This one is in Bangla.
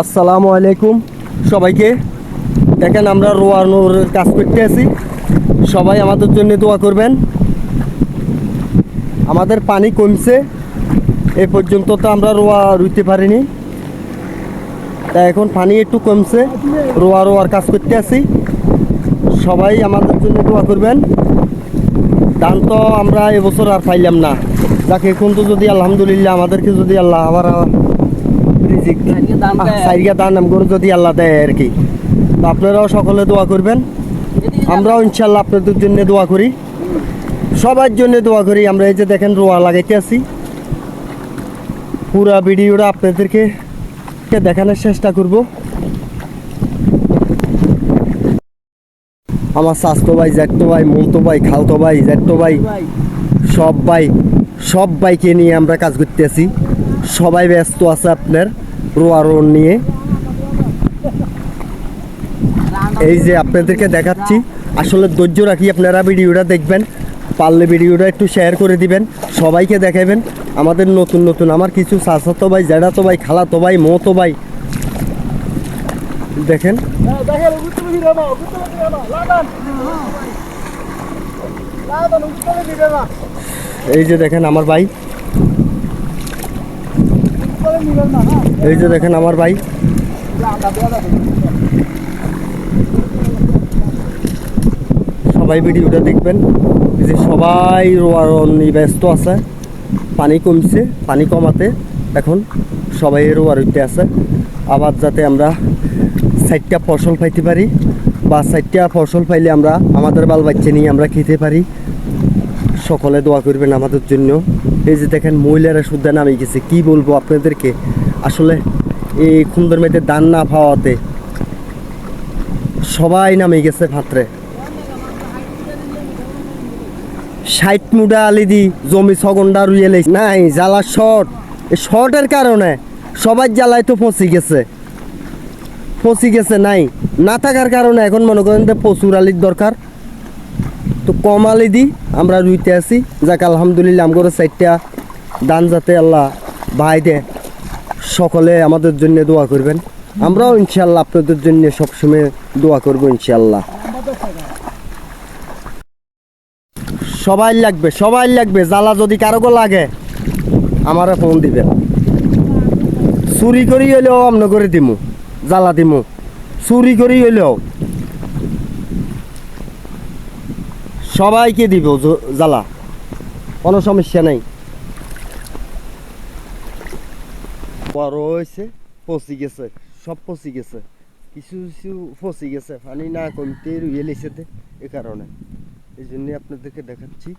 আসসালামু আলাইকুম। সবাইকে দেখেন আমরা রোয়ানোর কাজ করতে আছি। সবাই আমাদের জন্য দোয়া করবেন। আমাদের পানি কমছে। এ পর্যন্ত তো আমরা রোয়া রুইতে পারিনি। তা এখন পানি একটু কমছে। রোয়া রোয়ার কাজ করতে আছি। সবাই আমাদের জন্য দোয়া করবেন। ধান তো আমরা এবছর আর পাইলাম না। যাকে, এখন তো যদি আলহামদুলিল্লাহ, আমাদেরকে যদি আল্লাহ আবার সাইরিয়া দান নাম করে যদি আল্লাহ দেয় আর কি। তো আপনারাও সকলে দোয়া করবেন। আমরাও ইনশাল্লাহ আপনাদের জন্য দোয়া করি। সবার জন্য দোয়া করি। আমরা এই যে দেখেন রোয়া লাগাইতে আছি। পুরা ভিডিওটা আপনাদেরকে দেখানোর চেষ্টা করব। আমার স্বাস্থ্য ভাই জ্যাঠতো ভাই মমতো ভাই খালতো ভাই জ্যাঠতো ভাই সব ভাই সব বাইকে নিয়ে আমরা কাজ করতে আছি সবাই ব্যস্ত আছে আপনার। রোয়া রোন নিয়ে। এই যে আপনাদেরকে দেখাচ্ছি, আসলে ধৈর্য রাখি আপনারা ভিডিওটা দেখবেন, পারলে ভিডিওটা একটু শেয়ার করে দিবেন, সবাইকে দেখাবেন। আমাদের নতুন নতুন আমার কিছু চাচাতো ভাই, জ্যাঠাতো ভাই, খালাতো ভাই, মতো ভাই। দেখেন। এই যে দেখেন আমার ভাই। এই যে দেখেন আমার ভাই। সবাই ভিডিওটা দেখবেন। যে সবাই রোয়ার নিয়ে ব্যস্ত আছে। পানি কমছে, পানি কমাতে। এখন সবাই রোয়ার হইতে আছে। আবার যাতে আমরা চারটা ফসল পাইতে পারি, বা চারটা ফসল পাইলে আমরা আমাদের বাল বাচ্চা নিয়ে আমরা খেতে পারি। সকলে দোয়া করবেন আমাদের জন্য। এই যে দেখেন, মহিলারা শুদ্ধা নামে গেছে। কি বলব আপনাদেরকে? আসলে এই সুন্দর মেয়েদের দান না পাওয়াতে সবাই নামে গেছে ভাত্রে। ষাট মুডা আলিদি জমি ছগন্ডা রুইয়ে লেই নাই, জ্বালা শর্ট। এই শর্টের কারণে সবার জ্বালায় তো ফসি গেছে। ফসি গেছে, নাই। না থাকার কারণে এখন মনে করেন যে প্রচুর আলির দরকার। কম আলি দি আমরা রুইতে আছি। যাক, আলহামদুলিল্লাহ, আমগরে চারটা দান যাতে আল্লাহ ভাই দে সকলে আমাদের জন্য দোয়া করবেন। আমরাও ইনশাল্লাহ আপনাদের জন্য সবসময় দোয়া করব ইনশাল্লাহ সবাই লাগবে সবাই লাগবে। জ্বালা যদি কারও লাগে, আমারে ফোন দিবেন। চুরি করি হইলেও আমনে করে দিমু, জ্বালা দিমু। চুরি করি হইলেও সবাইকে দিব জ্বালা। কোনো সমস্যা নাই। বড় হয়েছে পচি গেছে, সব পচি গেছে। কিছু কিছু ফসি গেছে, পানি না কমতে রুয়ে লেছে এ কারণে। এই জন্য আপনাদেরকে দেখাচ্ছি।